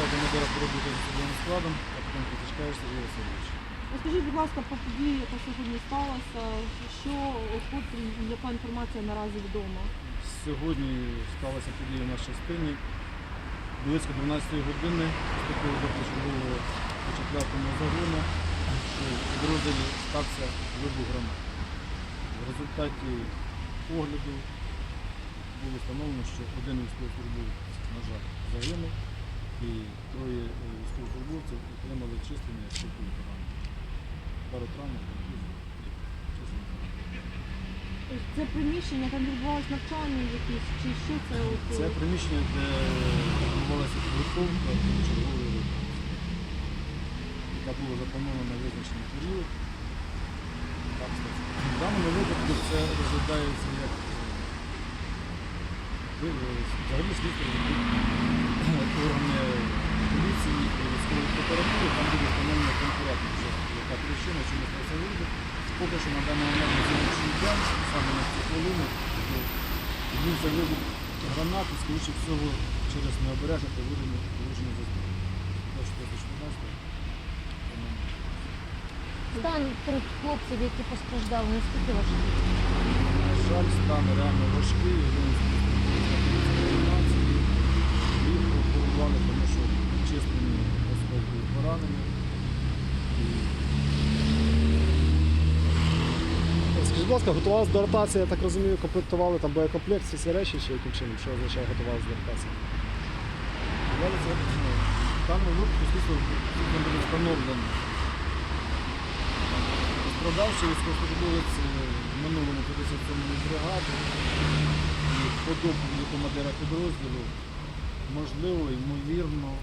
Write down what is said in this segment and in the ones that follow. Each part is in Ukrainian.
Завдяки Мадера пороботи з особовим складом, капітан Козачкаєш Сергій Васильович. Розкажіть, будь ласка, про подію, яка сьогодні сталася, що котрі, яка інформація наразі відома? Сьогодні сталася подія в нашій частині. Близько 12 години вступили до почергового по четвертому загону, що в підрозділі стався вибух гранат. В результаті огляду було встановлено, що один військовослужбовець, на жаль, загинув, і троє е, військовослужбовців отримали численні шокові поранення. Пару травм, численні. Тобто Це приміщення, там відбувалось навчання якісь, чи що це? От, Це приміщення, де відбувалася підготовка до чергової роботи, яка була запланована на визначений період. В даному випадку це розглядається як е, е, взагалі слідство ведуть органи поліції і військової прокуратури, там буде встановлено конкретно, вже яка причина, чому стався вибух. Поки що на даний момент на сьогоднішній день, саме на цю хвилину, відбувся вибух гранати, скоріше всього, через необережне поводження поводження за зброю. Так що 2014 Стан трьох хлопців, які постраждали, наскільки важкий? На жаль, стан реально важкий, один з реанімації. Їх оперували, тому що численні осколкові поранення. І Скажіть, будь ласка, готувалися до ротації, я так розумію, комплектували там боєкомплект, всі ці речі, чи яким чином, що означає готувалися до ротації? Говориться, в даному випадку слідство слідством буде встановлено. Пострадавший військовослужбовець е, в минулому 57-ї бригади і по доповіді командира підрозділу, можливо, ймовірно, е,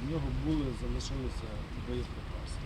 в нього були, залишилися боєприпаси.